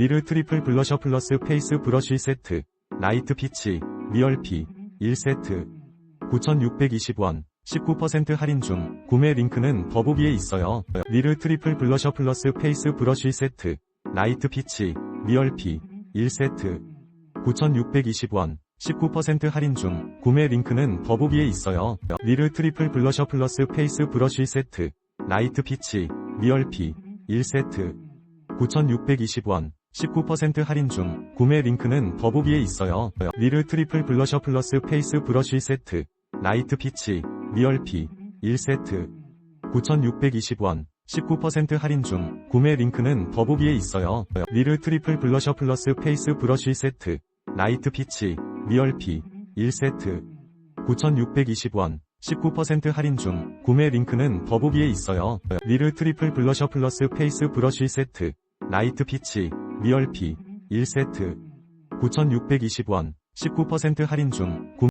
리르 트리플 블러셔 플러스 페이스 브러쉬 세트 라이트 피치 리얼 피 1세트. 9,620원 19% 할인 중. 구매 링크는 더보기에 있어요. 리르 트리플 블러셔 플러스 페이스 브러쉬 세트 라이트 피치 리얼 피 1세트. 9,620원 19% 할인 중. 구매 링크는 더보기에 있어요. 리르 트리플 블러셔 플러스 페이스 브러쉬 세트 라이트 피치 리얼 피 1세트. 9,620원 19% 할인 중 구매 링크는 더보기에 있어요. 리르 트리플 블러셔 플러스 페이스 브러쉬 세트 라이트 피치 리얼피 1세트 9,620원 19% 할인 중 구매 링크는 더보기에 있어요. 리르 트리플 블러셔 플러스 페이스 브러쉬 세트 라이트 피치 리얼피 1세트 9,620원 19% 할인 중 구매 링크는 더보기에 있어요. 리르 트리플 블러셔 플러스 페이스 브러쉬 세트 라이트 피치 리얼피 1세트 9,620원 19% 할인 중